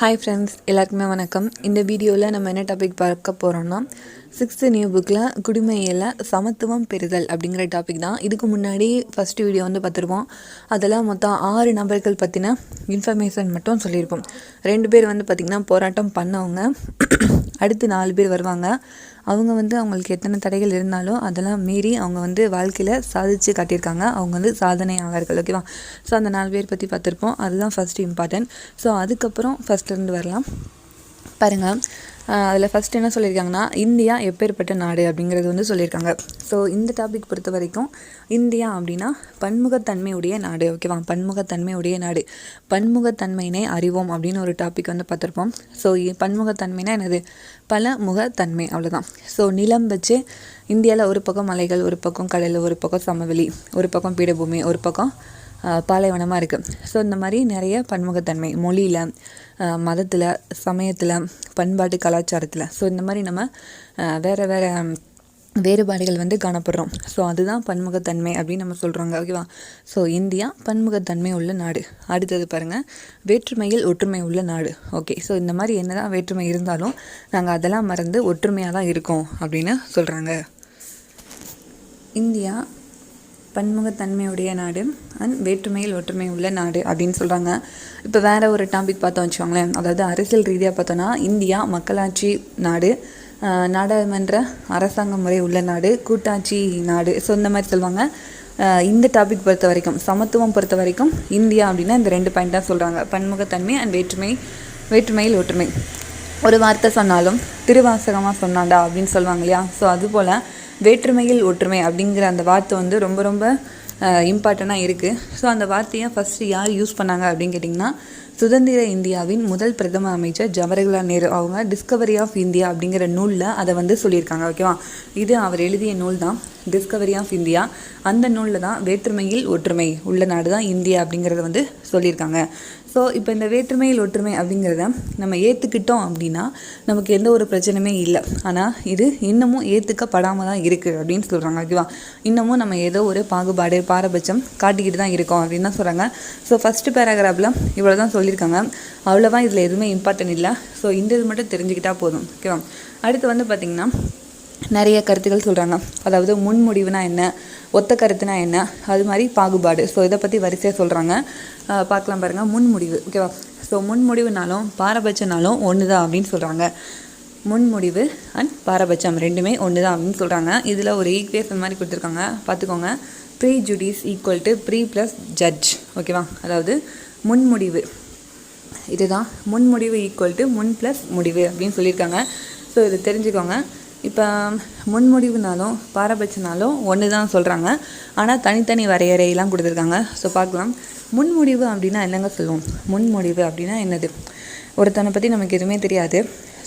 Hi friends எல்லாருக்குமே வணக்கம். இந்த வீடியோவில் நம்ம என்ன டாபிக் பார்க்க போகிறோம்னா சிக்ஸ்த்து நியூ புக்கில் குடிமையில் சமத்துவம் பெறுதல் அப்படிங்கிற டாபிக் தான். இதுக்கு முன்னாடி ஃபஸ்ட்டு வீடியோ வந்து பார்த்துருப்போம். அதில் மொத்தம் ஆறு நபர்கள் பற்றின இன்ஃபர்மேஷன் மட்டும் சொல்லியிருப்போம். ரெண்டு பேர் வந்து பார்த்திங்கன்னா போராட்டம் பண்ணவங்க. அடுத்து நாலு பேர் வருவாங்க. அவங்க வந்து அவங்களுக்கு எத்தனை தடைகள் இருந்தாலும் அதெல்லாம் மீறி அவங்க வந்து வாழ்க்கையில் சாதித்து காட்டியிருக்காங்க. அவங்க வந்து சாதனையாளர்கள் ஓகேவா ஸோ அந்த நாலு பேர் பற்றி பார்த்துருப்போம். அதுதான் ஃபஸ்ட்டு இம்பார்ட்டன்ட் ஸோ அதுக்கப்புறம் ஃபஸ்ட்லேருந்து வரலாம். பாருங்கள் அதில் ஃபஸ்ட் என்ன சொல்லியிருக்காங்கன்னா இந்தியா எப்பேற்பட்ட நாடு அப்படிங்கிறது வந்து சொல்லியிருக்காங்க ஸோ இந்த டாபிக் பொறுத்த வரைக்கும் இந்தியா அப்படின்னா பன்முகத்தன்மையுடைய நாடு ஓகேவா பன்முகத்தன்மையுடைய நாடு. பன்முகத்தன்மையினை அறிவோம் அப்படின்னு ஒரு டாபிக் வந்து பார்த்துருப்போம். ஸோ பன்முகத்தன்மைனா என்னது? பல முகத்தன்மை அவ்வளோதான் ஸோ நிலம் வச்சு இந்தியாவில் ஒரு பக்கம் மலைகள் ஒரு பக்கம் கடல் ஒரு பக்கம் சமவெளி ஒரு பக்கம் பீடபூமி ஒரு பக்கம் பாலைவனமாக இருக்குது ஸோ இந்த மாதிரி நிறைய பன்முகத்தன்மை மொழியில் மதத்தில் சமயத்தில் பண்பாட்டு கலாச்சாரத்தில். ஸோ இந்த மாதிரி நம்ம வேறு வேறு வேறுபாடுகள் வந்து காணப்படுறோம். ஸோ அதுதான் பன்முகத்தன்மை அப்படின்னு நம்ம சொல்கிறாங்க ஓகேவா? ஸோ இந்தியா பன்முகத்தன்மை உள்ள நாடு. அடுத்தது பாருங்கள் வேற்றுமையில் ஒற்றுமை உள்ள நாடு. ஓகே ஸோ இந்த மாதிரி என்ன தான் வேற்றுமை இருந்தாலும் நாங்கள் அதெல்லாம் மறந்து ஒற்றுமையாக தான் இருக்கோம் அப்படின்னு சொல்கிறாங்க இந்தியா பன்முகத்தன்மையுடைய நாடு அண்ட் வேற்றுமையில் ஒற்றுமை உள்ள நாடு அப்படின்னு சொல்கிறாங்க இப்போ வேறு ஒரு டாபிக் பார்த்தோம் வச்சுக்கோங்களேன். அதாவது அரசியல் ரீதியாக பார்த்தோன்னா இந்தியா மக்களாட்சி நாடு நாடாளுமன்ற அரசாங்க முறை உள்ள நாடு கூட்டாட்சி நாடு. ஸோ இந்த மாதிரி சொல்லுவாங்க. இந்த டாபிக் பொறுத்த வரைக்கும் சமத்துவம் பொறுத்த வரைக்கும் இந்தியா அப்படின்னா இந்த ரெண்டு பாயிண்ட் தான் சொல்கிறாங்க பன்முகத்தன்மை அண்ட் வேற்றுமை வேற்றுமையில் ஒற்றுமை. ஒரு வார்த்தை சொன்னாலும் திருவாசகமாக சொன்னாண்டா அப்படின்னு சொல்லுவாங்க இல்லையா? ஸோ அதுபோல் வேற்றுமையில் ஒற்றுமை அப்படிங்கிற அந்த வார்த்தை வந்து ரொம்ப ரொம்ப இம்பார்ட்டண்ட்டாக இருக்குது ஸோ அந்த வார்த்தையை ஃபஸ்ட்டு யார் யூஸ் பண்ணாங்க அப்படின்னு கேட்டிங்கன்னா சுதந்திர இந்தியாவின் முதல் பிரதம அமைச்சர் ஜவஹர்லால் நேரு. அவங்க டிஸ்கவரி ஆஃப் இந்தியா அப்படிங்கிற நூலில் அதை வந்து சொல்லியிருக்காங்க ஓகேவா? இது அவர் எழுதிய நூல் தான் டிஸ்கவரி ஆஃப் இந்தியா அந்த நூலில் தான் வேற்றுமையில் ஒற்றுமை உள்ள நாடு தான் இந்தியா அப்படிங்கிறத வந்து சொல்லியிருக்காங்க. ஸோ இப்போ இந்த வேற்றுமையில் ஒற்றுமை அப்படிங்கிறத நம்ம ஏற்றுக்கிட்டோம் அப்படின்னா நமக்கு எந்த ஒரு பிரச்சனையுமே இல்லை. ஆனால் இது இன்னமும் ஏற்றுக்கப்படாமல் தான் இருக்குது அப்படின்னு சொல்கிறாங்க ஓகேவா? இன்னமும் நம்ம ஏதோ ஒரு பாகுபாடு பாரபட்சம் காட்டிக்கிட்டு தான் இருக்கோம் அப்படின்னு தான் சொல்கிறாங்க ஸோ ஃபஸ்ட்டு பேராகிராஃபில் இவ்வளோ தான் சொல்லி சொல்லியிருக்காங்க. அவ்வளோவா இதில் எதுவுமே இம்பார்ட்டன்ட் இல்லை. ஸோ இந்த இது மட்டும் தெரிஞ்சுக்கிட்டால் போதும். ஓகேவா அடுத்து வந்து பார்த்திங்கன்னா நிறைய கருத்துக்கள் சொல்கிறாங்க அதாவது முன்முடிவுனா என்ன ஒத்த கருத்துனா என்ன அது மாதிரி பாகுபாடு. ஸோ இதை பற்றி வரிசையாக சொல்கிறாங்க பார்க்கலாம் பாருங்கள் முன்முடிவு. ஓகேவா ஸோ முன்முடிவுனாலும் பாரபட்சனாலும் ஒன்று தான் அப்படின்னு சொல்கிறாங்க முன்முடிவு அண்ட் பாரபட்சம் ரெண்டுமே ஒன்று தான் அப்படின்னு சொல்கிறாங்க இதில் ஒரு ஈக்குவேஷன் மாதிரி கொடுத்துருக்காங்க. பார்த்துக்கோங்க. Prejudice equal to pre plus judge ஓகேவா அதாவது முன்முடிவு. இதுதான். முன்முடிவு ஈக்குவல் டு முன் ப்ளஸ் முடிவு அப்படின்னு சொல்லியிருக்காங்க. ஸோ இதை தெரிஞ்சுக்கோங்க. இப்போ முன்முடிவுனாலும் பாரபட்சனாலும் ஒன்று தான் சொல்கிறாங்க ஆனால் தனித்தனி வரையறையெல்லாம் கொடுத்துருக்காங்க. ஸோ பார்க்கலாம். முன்முடிவு அப்படின்னா என்னங்க சொல்லுவோம்? முன்முடிவு அப்படின்னா என்னது? ஒருத்தனை பற்றி நமக்கு எதுவுமே தெரியாது.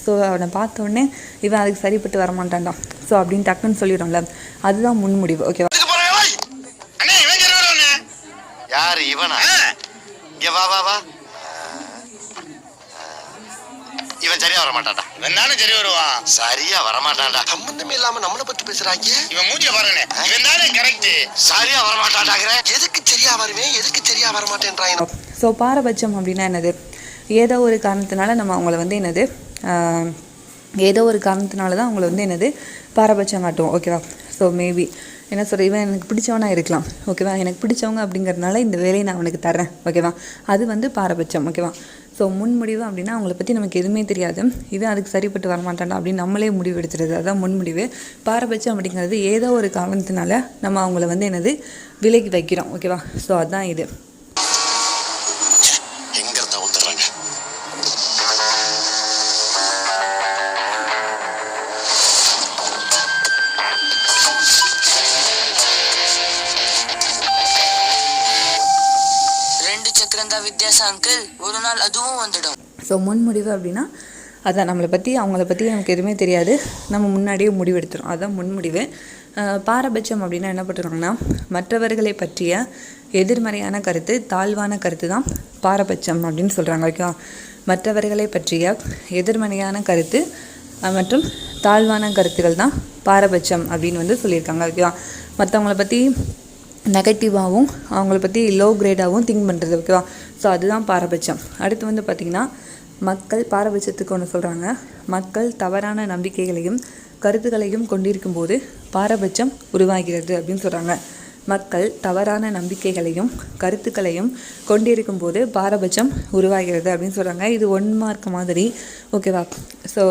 ஸோ அவனை பார்த்த உடனே இவன் அதுக்கு சரிப்பட்டு வரமாட்டான்டான் ஸோ அப்படின்னு டக்குன்னு சொல்லிடும்ல அதுதான் முன்முடிவு ஓகேவா யார்? இவனா? இங்க வா வா. இவன் சரியா வர மாட்டான்டா இவன் சரி வருவான் சரியா வர மாட்டான்டா சம்பந்தமே இல்லாம நம்மளை பத்தி பேசுறாங்க? இவன் மூஞ்சிய பாருங்க. இவன் தானே கரெக்ட் சரியா வர மாட்டான்டாங்கிற எதுக்கு சரியா வருவேன்? எதுக்கு சரியா வர மாட்டேன்றாங்க ஸோ பாரபட்சம் அப்படின்னா என்னது? ஏதோ ஒரு காரணத்தினால நம்ம அவங்கள வந்து என்னது? ஏதோ ஒரு காரணத்தினால தான் அவங்கள வந்து என்னது? பாரபட்சம் காட்டுவோம். ஓகேவா ஸோ மேபி என்ன சொல்கிற இவன் எனக்கு பிடிச்சவனா இருக்கலாம். ஓகேவா எனக்கு பிடிச்சவங்க அப்படிங்கிறதுனால இந்த வேலையை நான் அவனுக்கு தரேன் ஓகேவா அது வந்து பாரபட்சம். ஓகேவா ஸோ முன்முடிவு அப்படின்னா அவங்கள பற்றி நமக்கு எதுவுமே தெரியாது. இது அதுக்கு சரிப்பட்டு வரமாட்டான்டா அப்படின்னு நம்மளே முடிவு எடுத்துறது அதுதான் முன்முடிவு. பாரபட்சம் அப்படிங்கிறது ஏதோ ஒரு காரணத்தினால நம்ம அவங்கள வந்து என்னது விலைக்கு வைக்கிறோம். ஓகேவா ஸோ அதுதான் இது. ரெண்டு வித்தியாசம் அங்கிள் ஒரு நாள் அதுவும் வந்துடும். ஸோ முன்முடிவு அப்படின்னா அதான் நம்மளை பற்றி அவங்கள பற்றி நமக்கு எதுவுமே தெரியாது. நம்ம முன்னாடியே முடிவு. அதுதான் முன்முடிவு பாரபட்சம் அப்படின்னா என்ன பண்ணுறாங்கன்னா மற்றவர்களை பற்றிய எதிர்மறையான கருத்து தாழ்வான கருத்து தான் பாரபட்சம் அப்படின்னு சொல்கிறாங்க ஓகேவா? மற்றவர்களை பற்றிய எதிர்மறையான கருத்து மற்றும் தாழ்வான கருத்துக்கள் தான் பாரபட்சம் அப்படின்னு வந்து சொல்லியிருக்காங்க ஓகேவா? மற்றவங்கள பற்றி நெகட்டிவாகவும் அவங்கள பற்றி லோ கிரேடாகவும் திங்க் பண்ணுறது ஓகேவா ஸோ அதுதான் பாரபட்சம். அடுத்து வந்து பார்த்திங்கன்னா மக்கள் பாரபட்சத்துக்கு ஒன்று சொல்கிறாங்க மக்கள் தவறான நம்பிக்கைகளையும் கருத்துக்களையும் கொண்டிருக்கும் போது பாரபட்சம் உருவாகிறது அப்படின்னு சொல்கிறாங்க மக்கள் தவறான நம்பிக்கைகளையும் கருத்துக்களையும் கொண்டிருக்கும் போது பாரபட்சம் உருவாகிறது அப்படின்னு சொல்கிறாங்க இது ஒன் மார்க் மாதிரி ஓகேவா ஸோ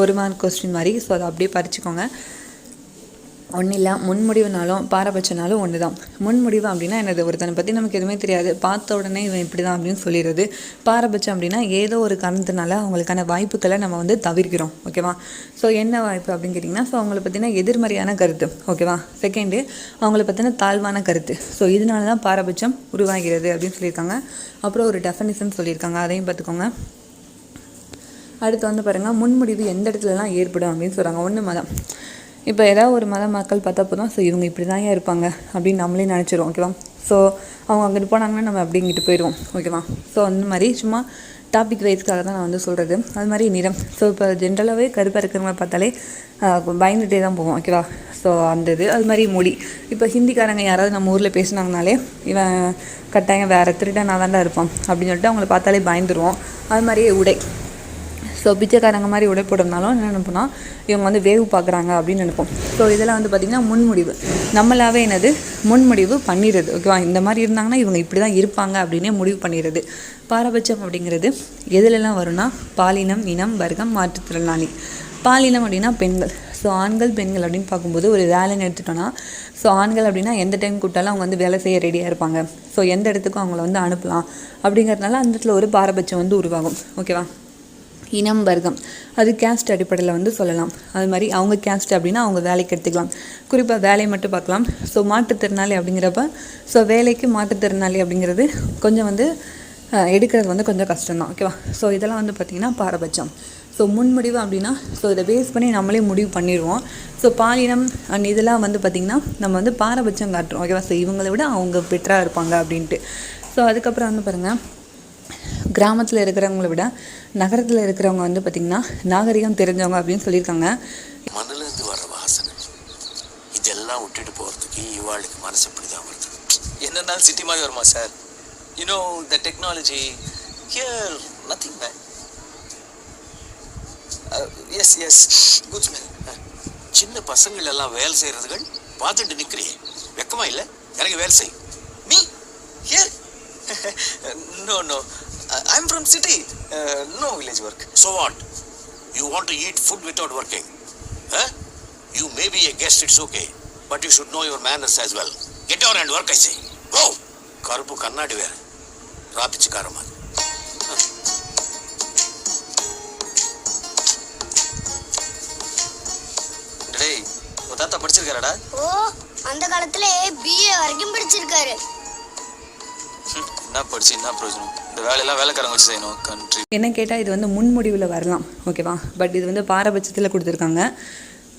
ஒரு மார்க் கொஸ்டின் மாதிரி. ஸோ அதை அப்படியே பறிச்சுக்கோங்க. ஒன்றும் இல்லை முன்முடிவுனாலும் பாரபட்சனாலும் ஒன்று தான் முன்முடிவு அப்படின்னா என்னது? ஒருத்தனை பற்றி நமக்கு எதுவுமே தெரியாது. பார்த்த உடனே இவன் இப்படி தான் அப்படின்னு சொல்லிடுறது. பாரபட்சம் அப்படின்னா ஏதோ ஒரு காரணத்தினால அவங்களுக்கான வாய்ப்புகளை நம்ம வந்து தவிர்க்கிறோம். ஓகேவா ஸோ என்ன வாய்ப்பு அப்படின்னு கேட்டிங்கன்னா ஸோ அவங்கள பற்றின எதிர்மறையான கருத்து. ஓகேவா செகண்டு அவங்கள பற்றின தாழ்வான கருத்து. ஸோ இதனால தான் பாரபட்சம் உருவாகிறது அப்படின்னு சொல்லியிருக்காங்க. அப்புறம் ஒரு டெஃபனிஷன் சொல்லியிருக்காங்க. அதையும் பார்த்துக்கோங்க. அடுத்து வந்து பாருங்கள் முன்முடிவு எந்த இடத்துலலாம் ஏற்படும் அப்படின்னு சொல்கிறாங்க ஒன்று மதம் இப்போ ஏதாவது ஒரு மத மக்கள் பார்த்தா போதும் ஸோ இவங்க இப்படி தான் இருப்பாங்க அப்படின்னு நம்மளே நினச்சிருவோம் ஓகேவா? ஸோ அவங்க அங்கிட்டு போனாங்கன்னா நம்ம அப்படி இங்கிட்டு போயிடுவோம் ஓகேவா? ஸோ அந்த மாதிரி சும்மா டாபிக் வைஸ்க்காக தான் நான் வந்து சொல்கிறது அது மாதிரி நிறம். ஸோ இப்போ ஜென்ரலாகவே கருப்பாக இருக்கிறவங்கள பார்த்தாலே பயந்துகிட்டே தான் போவோம் ஓகேவா? ஸோ அந்த இது. அது மாதிரி மொழி. இப்போ ஹிந்திக்காரங்க யாராவது நம்ம ஊரில் பேசுனாங்கனாலே இவன் கட்டாயம் வேறு திருடனாக தான்டா இருப்பான் அப்படின்னு சொல்லிட்டு அவங்கள பார்த்தாலே பயந்துருவோம். அது மாதிரியே உடை. ஸோ பிச்சைக்காரங்க மாதிரி உடை போடுறதுனாலும் என்ன நினைப்போம்னா இவங்க வந்து வேவு பார்க்குறாங்க அப்படின்னு நினைப்போம். ஸோ இதெல்லாம் வந்து பார்த்திங்கன்னா முன்முடிவு. நம்மளாவே என்னது? முன்முடிவு பண்ணிடுறது. ஓகேவா இந்த மாதிரி இருந்தாங்கன்னா இவங்க இப்படி தான் இருப்பாங்க அப்படின்னே முடிவு பண்ணிடுறது. பாரபட்சம் அப்படிங்கிறது எதுலெல்லாம் வரும்னா பாலினம் இனம் வர்க்கம் மாற்றுத்திறனாளி. பாலினம் அப்படின்னா பெண்கள். ஸோ ஆண்கள் பெண்கள் அப்படின்னு பார்க்கும்போது ஒரு வேலைன்னு எடுத்துட்டோன்னா ஸோ ஆண்கள் அப்படின்னா எந்த டைம் கூப்பிட்டாலும் அவங்க வந்து வேலை செய்ய ரெடியாக இருப்பாங்க. ஸோ எந்த இடத்துக்கும் அவங்கள வந்து அனுப்பலாம். அப்படிங்கிறதுனால அந்த இடத்துல ஒரு பாரபட்சம் வந்து உருவாகும். ஓகேவா இனம் வர்க்கம். அது கேஸ்ட் அடிப்படையில் வந்து சொல்லலாம். அது மாதிரி அவங்க கேஸ்ட் அப்படின்னா அவங்க வேலைக்கு எடுத்துக்கலாம். குறிப்பாக வேலையை மட்டும் பார்க்கலாம். ஸோ மாற்றுத்திறனாளி அப்படிங்கிறப்ப ஸோ வேலைக்கு மாற்றுத்திறனாளி அப்படிங்கிறது கொஞ்சம் வந்து எடுக்கிறது வந்து கொஞ்சம் கஷ்டம்தான். ஓகேவா ஸோ இதெல்லாம் வந்து பார்த்திங்கன்னா பாரபட்சம். ஸோ முன்முடிவு அப்படின்னா ஸோ இதை பேஸ் பண்ணி நம்மளே முடிவு பண்ணிடுவோம். ஸோ பாலினம் அண்ட் இதெல்லாம் வந்து பார்த்திங்கன்னா நம்ம வந்து பாரபட்சம் காட்டுறோம். ஓகேவா ஸோ இவங்களை விட அவங்க பெட்டராக இருப்பாங்க அப்படின்ட்டு. ஸோ அதுக்கப்புறம் வந்து பாருங்கள் கிராமத்தில் இருக்கிறவங்கள விட நகரத்தில் இருக்கிறவங்க வந்து பார்த்திங்கன்னா நாகரிகம் தெரிஞ்சவங்க அப்படின்னு சொல்லியிருக்காங்க. மண்ணுல இருந்து வர வாசனை. இதெல்லாம் விட்டுட்டு போறதுக்கு இவாளுக்கு மனசு இப்படிதான் வருது. என்ன இருந்தாலும் சிட்டி மாதிரி வருமா sir you know the technology here nothing man yes yes good smell சின்ன பசங்கள் எல்லாம் வேலை செய்யறதுகள் பார்த்துட்டு நிக்கிறியே. வெக்கமா இல்ல? எனக்கு வேலை செய். Me here no no I am from city no village work So what? You want to eat food without working? Huh? You may be a guest, it's okay. But you should know your manners as well. Get down and work, I say. Go! கருப்பு கண்ணாடி வேற ராப்பிச்சுக்கார மாதிரி டேய் உன் தாத்தா படிச்சிருக்காரடா ஓ அந்த காலத்துல BA வரைக்கும் படிச்சிருக்காரு என்ன படிச்சு என்ன பிரயோஜனம் இந்த வேலையெல்லாம் வேலைக்காரங்க வச்சு செய்யணும். கண்ட்ரி. என்ன கேட்டால் இது வந்து முன்முடிவில் வரலாம். ஓகேவா? பட் இது வந்து பாரபட்சத்தில் கொடுத்துருக்காங்க.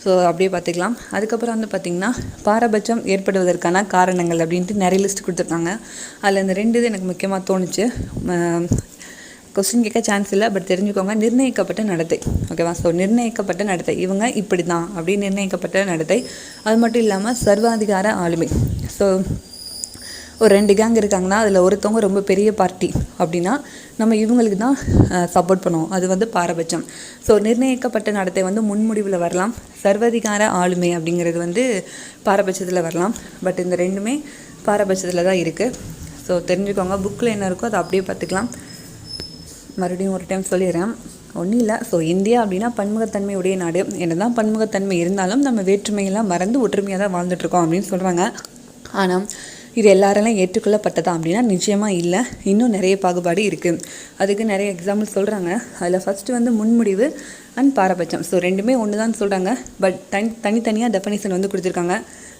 ஸோ அப்படியே பார்த்துக்கலாம். அதுக்கப்புறம் வந்து பார்த்திங்கன்னா பாரபட்சம் ஏற்படுவதற்கான காரணங்கள் அப்படின்ட்டு நிறைய லிஸ்ட் கொடுத்துருக்காங்க. அதில் இந்த ரெண்டு இது எனக்கு முக்கியமாக தோணுச்சு. கொஸ்டின் கேட்க சான்ஸ் இல்லை பட் தெரிஞ்சுக்கோங்க. நிர்ணயிக்கப்பட்ட நடத்தை. ஓகேவா? ஸோ நிர்ணயிக்கப்பட்ட நடத்தை. இவங்க இப்படி தான் அப்படின்னு நிர்ணயிக்கப்பட்ட நடத்தை. அது மட்டும் இல்லாமல் சர்வாதிகார ஆளுமை. ஸோ ஒரு ரெண்டு கேங் இருக்காங்கன்னா அதில் ஒருத்தவங்க ரொம்ப பெரிய பார்ட்டி அப்படின்னா நம்ம இவங்களுக்கு தான் சப்போர்ட் பண்ணுவோம். அது வந்து பாரபட்சம். ஸோ நிர்ணயிக்கப்பட்ட நடத்தை வந்து முன்முடிவில் வரலாம். சர்வதிகார ஆளுமை அப்படிங்கிறது வந்து பாரபட்சத்தில் வரலாம். பட் இந்த ரெண்டுமே பாரபட்சத்தில் தான் இருக்குது ஸோ தெரிஞ்சுக்கோங்க புக்கில் என்ன இருக்கோ அதை அப்படியே பார்த்துக்கலாம். மறுபடியும் ஒரு டைம் சொல்லிடுறேன். ஒன்றும் இல்லை. ஸோ இந்தியா அப்படின்னா பன்முகத்தன்மை உடைய நாடு. என்னதான் பன்முகத்தன்மை இருந்தாலும் நம்ம வேற்றுமையெல்லாம் மறந்து ஒற்றுமையாக தான் வாழ்ந்துட்டுருக்கோம் அப்படின்னு சொல்கிறாங்க ஆனால் இது எல்லாரெல்லாம் ஏற்றுக்கொள்ளப்பட்டதா அப்படின்னா நிச்சயமாக இல்லை. இன்னும் நிறைய பாகுபாடு இருக்குது அதுக்கு நிறைய எக்ஸாம்பிள் சொல்கிறாங்க அதில் ஃபஸ்ட்டு வந்து முன்முடிவு அண்ட் பாரபட்சம். ஸோ ரெண்டுமே ஒன்று தான் சொல்கிறாங்க பட் தனி தனித்தனியாக டெஃபனிஷன் வந்து கொடுத்துருக்காங்க.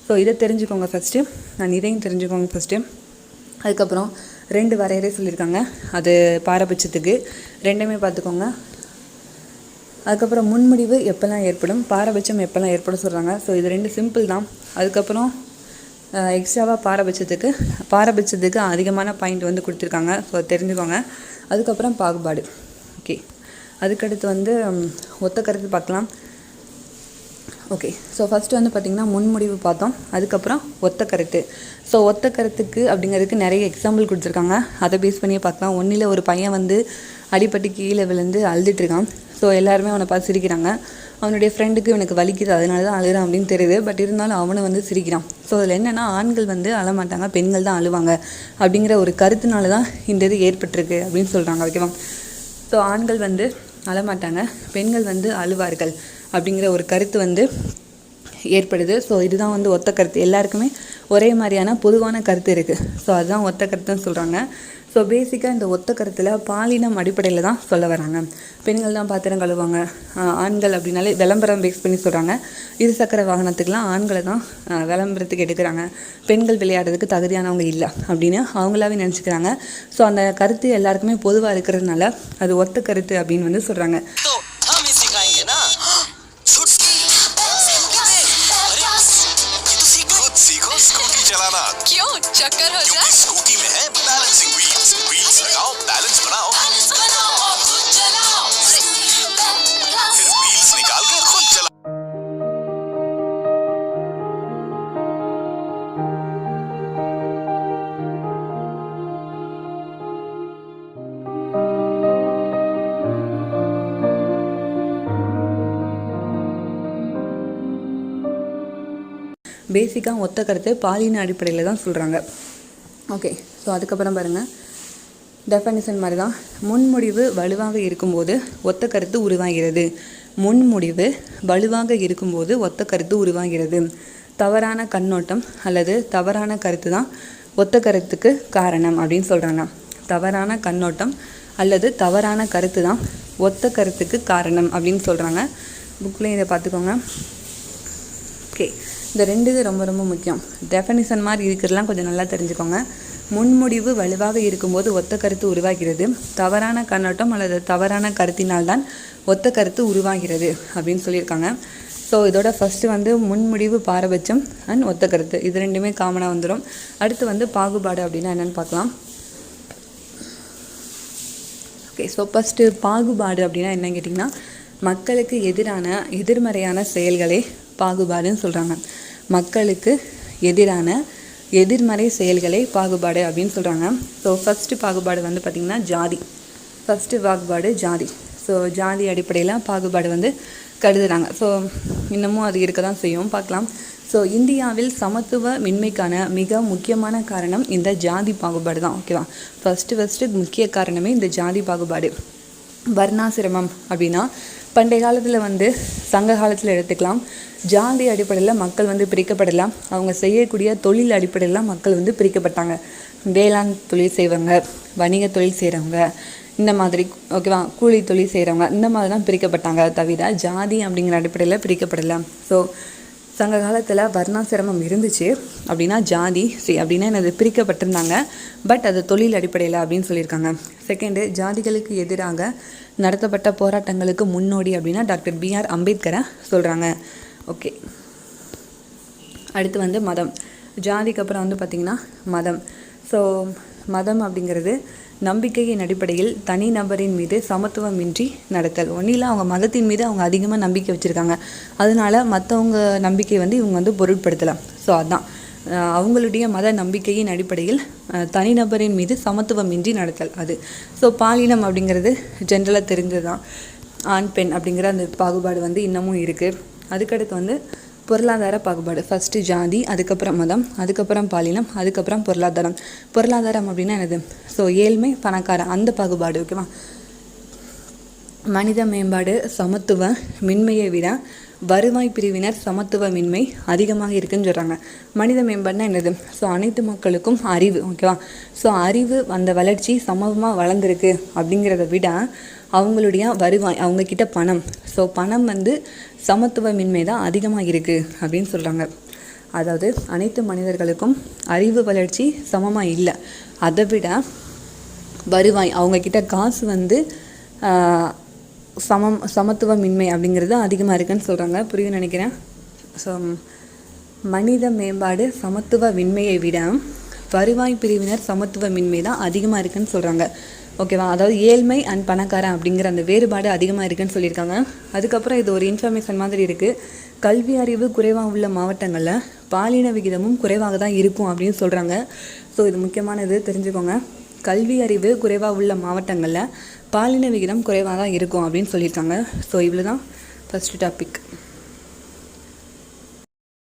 ஸோ இதை தெரிஞ்சுக்கோங்க ஃபஸ்ட்டு நான் இதையும் தெரிஞ்சுக்கோங்க ஃபஸ்ட்டு அதுக்கப்புறம் ரெண்டு வரையறை சொல்லியிருக்காங்க. அது பாரபட்சத்துக்கு. ரெண்டுமே பார்த்துக்கோங்க. அதுக்கப்புறம் முன்முடிவு எப்போல்லாம் ஏற்படும்? பாரபட்சம் எப்போல்லாம் ஏற்படும் சொல்கிறாங்க ஸோ இது ரெண்டு சிம்பிள் தான். அதுக்கப்புறம் எக்ஸ்ட்ராவாக பாரபட்சத்துக்கு பாரபட்சத்துக்கு அதிகமான பாயிண்ட் வந்து கொடுத்துருக்காங்க. ஸோ தெரிஞ்சுக்கோங்க. அதுக்கப்புறம் பாகுபாடு. ஓகே அதுக்கடுத்து வந்து ஒத்த கருத்து பார்க்கலாம். ஓகே ஸோ ஃபஸ்ட்டு வந்து பார்த்திங்கன்னா முன்முடிவு பார்த்தோம். அதுக்கப்புறம் ஒத்த கருத்து. ஸோ ஒத்த கருத்துக்கு அப்படிங்கிறதுக்கு நிறைய எக்ஸாம்பிள் கொடுத்துருக்காங்க. அதை பேஸ் பண்ணியே பார்க்கலாம். ஒன்றில் ஒரு பையன் வந்து அடிப்பட்டு கீழே விழுந்து அழுதுட்டுருக்கான் ஸோ எல்லாருமே அவனை பார்த்து சிரிக்கிறாங்க. அவனுடைய ஃப்ரெண்டுக்கு இவனுக்கு வலிக்குது அதனால தான் அழுகிறான் அப்படின்னு தெரியுது. பட் இருந்தாலும் அவனை வந்து சிரிக்கிறான். ஸோ அதில் என்னென்னா ஆண்கள் வந்து அழமாட்டாங்க பெண்கள் தான் அழுவாங்க அப்படிங்கிற ஒரு கருத்துனால தான் இந்த இது ஏற்பட்டிருக்கு அப்படின்னு சொல்கிறாங்க ஓகேவா ஸோ ஆண்கள் வந்து அழமாட்டாங்க பெண்கள் வந்து அழுவார்கள் அப்படிங்கிற ஒரு கருத்து வந்து ஏற்படுது. ஸோ இதுதான் வந்து ஒத்த கருத்து. எல்லாருக்குமே ஒரே மாதிரியான பொதுவான கருத்து இருக்குது ஸோ அதுதான் ஒத்த கருத்துன்னு சொல்கிறாங்க ஸோ பேசிக்காக இந்த ஒத்த கருத்தில் பாலினம் அடிப்படையில் தான் சொல்ல வராங்க. பெண்கள் தான் பாத்திரம் கழுவாங்க ஆண்கள் அப்படின்னாலே விளம்பரம் பேஸ் பண்ணி சொல்கிறாங்க இருசக்கர வாகனத்துக்கெலாம் ஆண்களை தான் விளம்பரத்துக்கு எடுக்கிறாங்க. பெண்கள் விளையாடுறதுக்கு தகுதியானவங்க இல்லை அப்படின்னு அவங்களாவே நினச்சிக்கிறாங்க. ஸோ அந்த கருத்து எல்லாருக்குமே பொதுவாக இருக்கிறதுனால அது ஒத்த கருத்து அப்படின்னு வந்து சொல்கிறாங்க चलाना क्यों? चक्कर हो जाए। स्कूटी में है बैलेंसिंग व्हील्स व्हील्स लगाओ बैलेंस बनाओ। பேசிக்காக ஒத்த கருத்து பாலின அடிப்படையில் தான் சொல்கிறாங்க ஓகே ஸோ அதுக்கப்புறம் பாருங்கள் டெஃபனிஷன் மாதிரி தான் முன்முடிவு வலுவாக இருக்கும்போது ஒத்த கருத்து உருவாகிறது. முன்முடிவு வலுவாக இருக்கும்போது ஒத்த கருத்து உருவாகிறது. தவறான கண்ணோட்டம் அல்லது தவறான கருத்து தான் ஒத்த கருத்துக்கு காரணம் அப்படின்னு சொல்கிறாங்க தவறான கண்ணோட்டம் அல்லது தவறான கருத்து தான் ஒத்த கருத்துக்கு காரணம் அப்படின்னு சொல்கிறாங்க புக்கில் இதை பார்த்துக்கோங்க. ஓகே. இந்த ரெண்டு இது ரொம்ப ரொம்ப முக்கியம். டெஃபனிஷன் மாதிரி இருக்கிறதுலாம் கொஞ்சம் நல்லா தெரிஞ்சுக்கோங்க. முன்முடிவு வலுவாக இருக்கும்போது ஒத்த கருத்து உருவாகிறது. தவறான கண்ணோட்டம் அல்லது தவறான கருத்தினால்தான் ஒத்த கருத்து உருவாகிறது அப்படின்னு சொல்லியிருக்காங்க. ஸோ இதோட ஃபஸ்ட்டு வந்து முன்முடிவு பாரபட்சம் அண்ட் ஒத்த கருத்து. இது ரெண்டுமே காமனாக வந்துடும் அடுத்து வந்து பாகுபாடு அப்படின்னா என்னென்னு பார்க்கலாம். ஓகே ஸோ ஃபஸ்ட்டு பாகுபாடு அப்படின்னா என்னன்னு கேட்டிங்கன்னா மக்களுக்கு எதிரான எதிர்மறையான செயல்களே பாகுபாடுன்னு சொல்கிறாங்க மக்களுக்கு எதிரான எதிர்மறை செயல்களே பாகுபாடு அப்படின்னு சொல்கிறாங்க ஸோ ஃபஸ்ட்டு பாகுபாடு வந்து பார்த்திங்கன்னா ஜாதி. ஃபஸ்ட்டு பாகுபாடு ஜாதி. ஸோ ஜாதி அடிப்படையில் பாகுபாடு வந்து கருதுறாங்க. ஸோ இன்னமும் அது இருக்க தான் செய்யும். பார்க்கலாம். ஸோ இந்தியாவில் சமத்துவ மின்மைக்கான மிக முக்கியமான காரணம் இந்த ஜாதி பாகுபாடு தான். ஓகேவா ஃபஸ்ட்டு ஃபஸ்ட்டு முக்கிய காரணமே இந்த ஜாதி பாகுபாடு. வர்ணாசிரமம் அப்படின்னா பண்டைய காலத்தில் வந்து சங்க காலத்தில் எடுத்துக்கலாம். ஜாதி அடிப்படையில் மக்கள் வந்து பிரிக்கப்படலாம். அவங்க செய்யக்கூடிய தொழில் அடிப்படையில் மக்கள் வந்து பிரிக்கப்பட்டாங்க. வேளாண் தொழில் செய்வாங்க வணிக தொழில் செய்கிறவங்க இந்த மாதிரி ஓகேவா கூலி தொழில் செய்கிறவங்க இந்த மாதிரி தான் பிரிக்கப்பட்டாங்க. தவிர ஜாதி அப்படிங்கிற அடிப்படையில் பிரிக்கப்படலாம் ஸோ சங்க காலத்தில் வர்ணாசிரமம் இருந்துச்சு. அப்படின்னா ஜாதி சரி அப்படின்னா என்னது பிரிக்கப்பட்டிருந்தாங்க. பட் அது தொழில் அடிப்படையில் அப்படின்னு சொல்லியிருக்காங்க. செகண்டு ஜாதிகளுக்கு எதிராக நடத்தப்பட்ட போராட்டங்களுக்கு முன்னோடி அப்படின்னா டாக்டர் பிஆர் அம்பேத்கரை சொல்கிறாங்க ஓகே அடுத்து வந்து மதம். ஜாதிக்கு அப்புறம் வந்து பார்த்திங்கன்னா மதம். ஸோ மதம் அப்படிங்கிறது நம்பிக்கையின் அடிப்படையில் தனி நபரின் மீது சமத்துவமின்றி நடத்தல். ஒன்றில் அவங்க மதத்தின் மீது அவங்க அதிகமாக நம்பிக்கை வச்சுருக்காங்க. அதனால மற்றவங்க நம்பிக்கை வந்து இவங்க வந்து பொருட்படுத்தலாம். ஸோ அதான். அவங்களுடைய மத நம்பிக்கையின் அடிப்படையில் தனிநபரின் மீது சமத்துவமின்றி நடத்தல் அது. ஸோ பாலினம் அப்படிங்கிறது ஜென்ரலாக தெரிஞ்சது தான் ஆண் பெண் அப்படிங்கிற அந்த பாகுபாடு வந்து இன்னமும் இருக்குது அதுக்கடுத்து வந்து பொருளாதார பாகுபாடு. ஃபஸ்ட்டு ஜாதி அதுக்கப்புறம் மதம் அதுக்கப்புறம் பாலினம் அதுக்கப்புறம் பொருளாதாரம். பொருளாதாரம் அப்படின்னா என்னது? ஸோ ஏழ்மை பணக்காரன் அந்த பாகுபாடு ஓகேவா மனித மேம்பாடு சமத்துவ மின்மையை விட வருவாய் பிரிவினர் சமத்துவமின்மை அதிகமாக இருக்குன்னு சொல்கிறாங்க மனித மேம்பாடுனா என்னது? ஸோ அனைத்து மக்களுக்கும் அறிவு ஓகேவா ஸோ அறிவு அந்த வளர்ச்சி சமமாக வளர்ந்துருக்கு அப்படிங்கிறத விட அவங்களுடைய வருவாய் அவங்கக்கிட்ட பணம். ஸோ பணம் வந்து சமத்துவமின்மை தான் அதிகமாக இருக்குது அப்படின்னு சொல்கிறாங்க அதாவது அனைத்து மனிதர்களுக்கும் அறிவு வளர்ச்சி சமமாக இல்லை. அதை விட வருவாய் அவங்கக்கிட்ட காசு வந்து சமம் சமத்துவமின்மை அப்படிங்கிறது அதிகமாக இருக்குன்னு சொல்கிறாங்க புரியும் நினைக்கிறேன். ஸோ மனித மேம்பாடு சமத்துவமின்மையை விட வருவாய் பிரிவினர் சமத்துவமின்மை தான் அதிகமாக இருக்குன்னு சொல்கிறாங்க ஓகேவா அதாவது ஏழ்மை அண்ட் பணக்காரன் அப்படிங்கிற அந்த வேறுபாடு அதிகமாக இருக்குன்னு சொல்லியிருக்காங்க. அதுக்கப்புறம் இது ஒரு இன்ஃபர்மேஷன் மாதிரி இருக்குது கல்வி அறிவு குறைவாக உள்ள மாவட்டங்களில் பாலின விகிதமும் குறைவாக தான் இருக்கும் அப்படின்னு சொல்கிறாங்க ஸோ இது முக்கியமானது தெரிஞ்சுக்கோங்க. கல்வி அறிவு குறைவாக உள்ள மாவட்டங்களில் பாலின விகிதம் குறைவாக தான் இருக்கும் அப்படின்னு சொல்லியிருக்காங்க. ஸோ இவ்வளோ தான் ஃபஸ்ட்டு டாபிக்